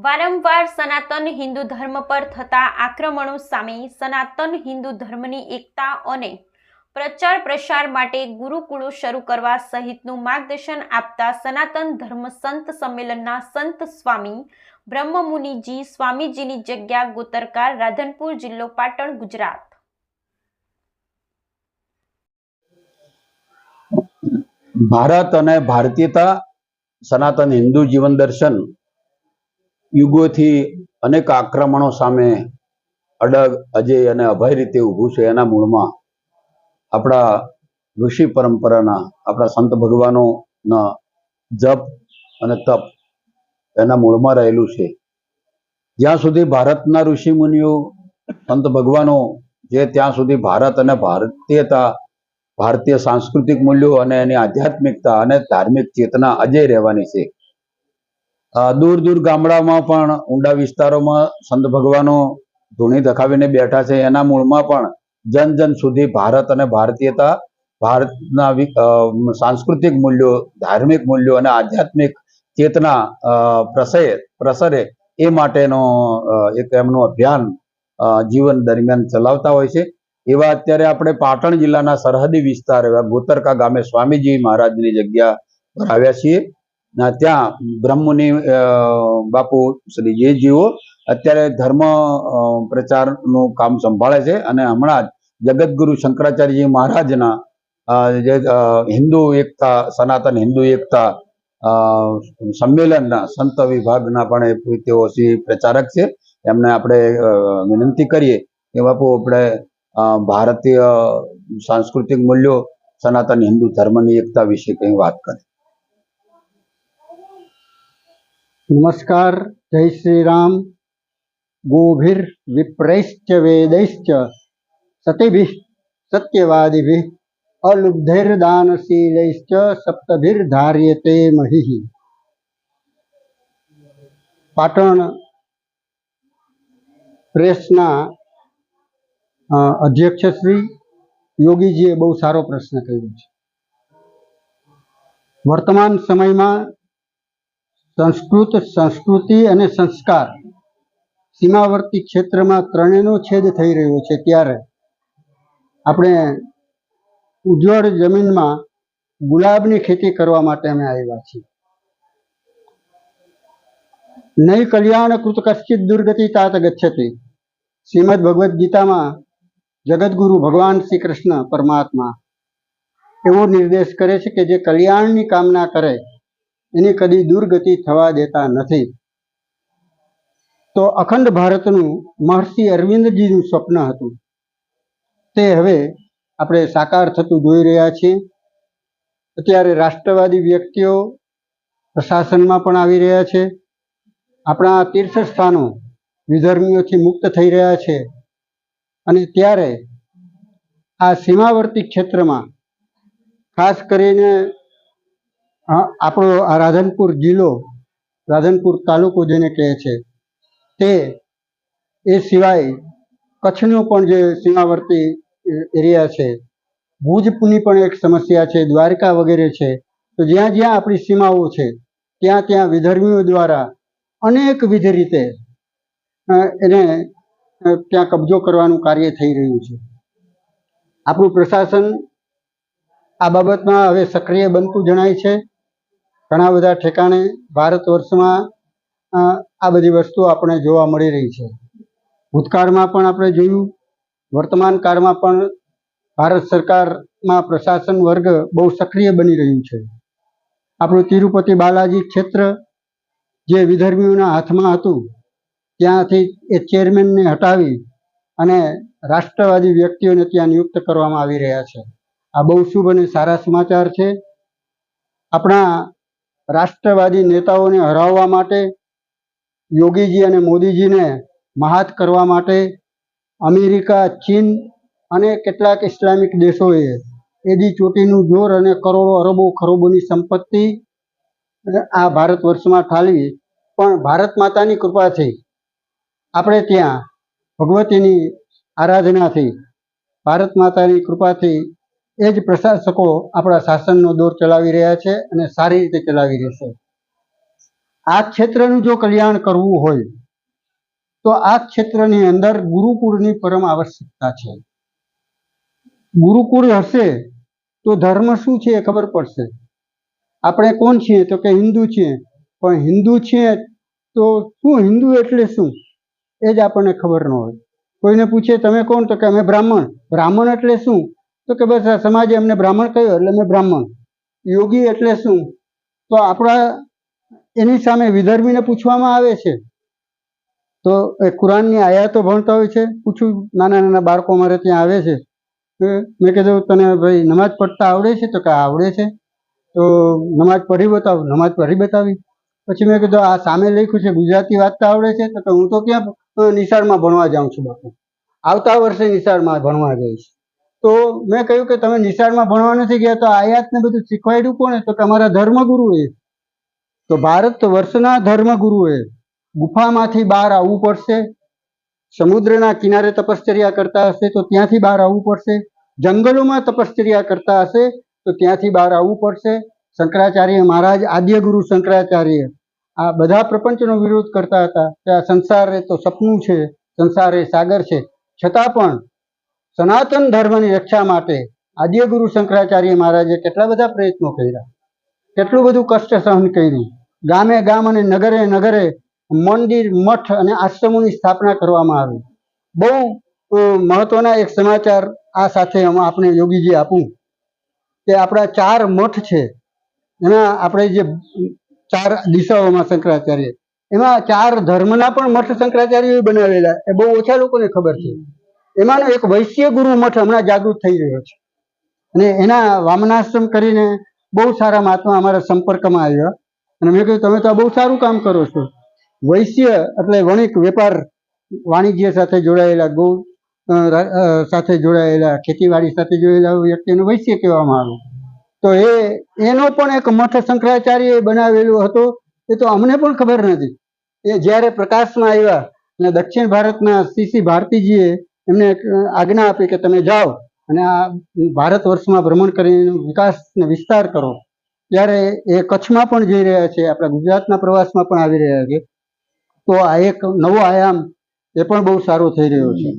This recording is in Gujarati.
વારંવાર સનાતન હિન્દુ ધર્મ પર થતા આક્રમણો સામે સનાતન હિન્દુ ધર્મની એકતા અને પ્રચાર પ્રસાર માટે ગુરુકુળો શરૂ કરવા સહિતનું માર્ગદર્શન આપતા સનાતન ધર્મ સંત સંમેલનના સંત સ્વામી બ્રહ્મમુનિજી સ્વામીજીની જગ્યા ગોતરકાર રાધનપુર જિલ્લો પાટણ, ગુજરાત. ભારત અને ભારતીયતા સનાતન હિન્દુ જીવન દર્શન યુગોથી અનેક આક્રમણો સામે અડગ, અજય અને અભય રીતે ઊભું છે. એના મૂળમાં આપણા ઋષિ પરંપરાના, આપણા સંત ભગવાનોના જપ અને તપ એના મૂળમાં રહેલું છે. જ્યાં સુધી ભારતના ઋષિ મુનિઓ, સંત ભગવાનો, જે ત્યાં સુધી ભારત અને ભારતીયતા, ભારતીય સાંસ્કૃતિક મૂલ્યો અને એની આધ્યાત્મિકતા અને ધાર્મિક ચેતના અજય રહેવાની છે. દૂર દૂર ગામડામાં પણ ઊંડા વિસ્તારોમાં સંત ભગવાનો ધૂણી ધખાવીને બેઠા છે. એના મૂળમાં પણ જન જન સુધી ભારત અને ભારતીયતા, ભારતના સાંસ્કૃતિક મૂલ્યો, ધાર્મિક મૂલ્યો અને આધ્યાત્મિક ચેતના પ્રસરે પ્રસરે એ માટેનો એક એમનું અભિયાન જીવન દરમિયાન ચલાવતા હોય છે. એવા અત્યારે આપણે પાટણ જિલ્લાના સરહદી વિસ્તાર એવા ગોતરકા ગામે સ્વામીજી મહારાજની જગ્યા પર આવ્યા છીએ. ના ત્યાં બ્રહ્મની બાપુ શ્રી જેજીઓ અત્યારે ધર્મ પ્રચારનું કામ સંભાળે છે અને હમણાં જ જગતગુરુ શંકરાચાર્યજી મહારાજના જે હિન્દુ એકતા, સનાતન હિન્દુ એકતા સંમેલનના સંત વિભાગના પણ તેઓ શ્રી પ્રચારક છે. એમને આપણે વિનંતી કરીએ કે બાપુ આપણે ભારતીય સાંસ્કૃતિક મૂલ્યો, સનાતન હિન્દુ ધર્મની એકતા વિશે કંઈ વાત કરે. નમસ્કાર જય શ્રી રામ ગોભીર વિપ્રૈશ્ચ વેદૈશ્ચ સતિભિः સત્યવાદિભિः અલુબ્ધૈર્દાનશીલૈશ્ચ સપ્તભિર્ધાર્યતે મહિः પાટણ પ્રેસના અ, અધ્યક્ષ શ્રી યોગીજીએ બહુ સારો પ્રશ્ન કર્યો છે વર્તમાન સમયમાં સંસ્કૃત, સંસ્કૃતિ અને સંસ્કાર. સીમાવર્તી ક્ષેત્રમાં ત્રણેયનો છેદ થઈ રહ્યો છે ત્યારે. આપણે ઉજ્જવળ જમીનમાં ગુલાબની ખેતી કરવા માટે અમે આવ્યા છીએ. નહીં કલ્યાણ કૃત કશ્ચિત દુર્ગતિ તાત ગચ્છતિ. શ્રીમદ ભગવદ્ ગીતામાં જગદગુરુ ભગવાન શ્રી કૃષ્ણ પરમાત્મા એવો નિર્દેશ કરે છે કે જે કલ્યાણની કામના કરે એની કદી દુર્ગતિ થવા દેતા નથી. તો અખંડ ભારતનું મહર્ષિ અરવિંદજીનું સ્વપ્ન હતું. તે હવે આપણે સાકાર થતું જોઈ રહ્યા છીએ. અત્યારે રાષ્ટ્રવાદી વ્યક્તિઓ પ્રશાસનમાં પણ આવી રહ્યા છે. આપણા તીર્થ સ્થાનો વિધર્મીઓથી મુક્ત થઈ રહ્યા છે. અને ત્યારે આ સીમાવર્તી ક્ષેત્રમાં ખાસ કરીને આપણો આ રાધનપુર જિલ્લો, રાધનપુર તાલુકો જેને કહે છે, તે એ સિવાય કચ્છનો પણ જે સીમાવર્તી એરિયા છે, ભુજની પણ એક સમસ્યા છે, દ્વારકા વગેરે છે, તો જ્યાં જ્યાં આપણી સીમાઓ છે, ત્યાં ત્યાં વિધર્મીઓ દ્વારા અનેકવિધ રીતે એને ત્યાં કબજો કરવાનું કાર્ય થઈ રહ્યું છે. આપણું પ્રશાસન આ બાબતમાં હવે સક્રિય બનતું જણાય છે. ઘણા બધા ઠેકાણે ભારત વર્ષમાં આ બધી વસ્તુઓ આપણે જોવા મળી રહી છે. ભૂતકાળમાં પણ આપણે જોયું, વર્તમાન કાળમાં પણ ભારત સરકારમાં પ્રશાસન વર્ગ બહુ સક્રિય બની રહ્યું છે. આપણું તિરુપતિ બાલાજી ક્ષેત્ર જે વિધર્મીઓના હાથમાં હતું, ત્યાંથી એ ચેરમેનને હટાવી અને રાષ્ટ્રવાદી વ્યક્તિઓને ત્યાં નિયુક્ત કરવામાં આવી રહ્યા છે. આ બહુ શુભ અને સારા સમાચાર છે. આપણા રાષ્ટ્રવાદી નેતાઓને હરાવવા માટે, યોગીજી અને મોદીજીને મહાત કરવા માટે અમેરિકા, ચીન અને કેટલાક ઇસ્લામિક દેશોએ એદી ચોટીનું જોર અને કરોડો અરબો ખરોબોની સંપત્તિ આ ભારત વર્ષમાં ઠાલવી. પણ ભારત માતાની કૃપાથી આપણે ત્યાં ભગવતીની આરાધનાથી ભારત માતાની કૃપાથી એ જ પ્રશાસકો આપણા શાસનનો દોર ચલાવી રહ્યા છે અને સારી રીતે ચલાવી રહેશે. આ ક્ષેત્રનું જો કલ્યાણ કરવું હોય, તો આ ક્ષેત્રની અંદર ગુરુકુળની પરમ આવશ્યકતા છે. ગુરુકુળ હશે તો ધર્મ શું છે એ ખબર પડશે. આપણે કોણ છીએ? તો કે હિન્દુ છીએ. પણ હિન્દુ છીએ તો શું? હિન્દુ એટલે શું? એ જ આપણને ખબર ન હોય. કોઈને પૂછે, તમે કોણ? તો કે, અમે બ્રાહ્મણ. બ્રાહ્મણ એટલે શું? તો કે બસ આ સમાજે અમને બ્રાહ્મણ કહ્યું, એટલે મેં બ્રાહ્મણ. યોગી એટલે શું? તો આપણા એની સામે વિધર્મીને પૂછવામાં આવે છે. તો એ કુરાનની આયાતો ભણતા હોય છે. પૂછું, નાના નાના બાળકો મારે ત્યાં આવે છે. મેં કીધું, તને ભાઈ નમાજ પઢતા આવડે છે? તો કે આવડે છે. તો નમાજ પઢી બતાવ નમાજ પઢી બતાવી. પછી મેં કીધું, આ સામે લખ્યું છે, ગુજરાતી વાંચતા આવડે છે? તો કે, હું તો ક્યાં નિશાળમાં ભણવા જાઉં છું બાપુ. આવતા વર્ષે નિશાળમાં ભણવા જઈશ. તો મેં કહ્યું કે તમે નિશાળમાં ભણવા નથી ગયા, તો આયાતને બધું શીખવાડ્યું કોને તો તમારા ધર્મગુરુએ. તો ભારત વર્ષના ધર્મગુરુએ ગુફામાંથી બહાર આવવું પડશે, સમુદ્રના કિનારે તપશ્ચર્યા કરતા હશે, તો ત્યાંથી બહાર આવવું પડશે, જંગલોમાં તપશ્ચર્યા કરતા હશે, તો ત્યાંથી બહાર આવવું પડશે. શંકરાચાર્ય મહારાજ આદ્ય ગુરુ શંકરાચાર્ય, આ બધા પ્રપંચનો વિરોધ કરતા હતા કે આ સંસાર એ તો સપનું છે, સંસાર એ સાગર છે. છતાં પણ સનાતન ધર્મની રક્ષા માટે આદ્ય ગુરુ શંકરાચાર્ય મહારાજે કેટલા બધા પ્રયત્નો કર્યા. કેટલું બધું કષ્ટ સહન કર્યું. ગામે ગામ અને નગરે નગરે મંદિર, મઠ અને આશ્રમોની સ્થાપના કરવામાં આવી. બહુ મહત્વના એક સમાચાર આ સાથે આપણે યોગીજી આપું. કે આપણા ચાર મઠ છે. એમાં આપણે જે ચાર દિશાઓમાં શંકરાચાર્ય. એમાં ચાર ધર્મના પણ મઠ શંકરાચાર્ય બનાવેલા. એ બહુ ઓછા લોકોને ખબર છે. એમાંનો એક વૈશ્ય ગુરુ મઠ હમણાં જાગૃત થઈ રહ્યો છે. અને એના વામનાશ્રમ કરીને બહુ સારા મહાત્મા અમારા સંપર્કમાં આવ્યા. અને મેં કહ્યું તમે તો બહુ સારું કામ કરો છો. વૈશ્ય એટલે વણિક વેપાર વાણિજ્ય સાથે જોડાયેલા ગૌ સાથે જોડાયેલા, ખેતીવાડી સાથે જોડાયેલા વ્યક્તિને વૈશ્ય કહેવામાં આવે. તો એ, એનો પણ એક મઠ શંકરાચાર્ય બનાવેલો હતો. એ તો અમને પણ ખબર નથી. એ જ્યારે પ્રકાશમાં આવ્યા અને દક્ષિણ ભારતના સીસી ભારતીજીએ એમને આજ્ઞા આપી કે તમે જાઓ અને આ ભારત વર્ષમાં ભ્રમણ કરીને વિકાસ ને વિસ્તાર કરો. ત્યારે એ કચ્છમાં પણ જઈ રહ્યા છે, આપણા ગુજરાતના પ્રવાસમાં પણ આવી રહ્યા છે. તો આ એક નવો આયામ એ પણ બહુ સારો થઈ રહ્યો છે.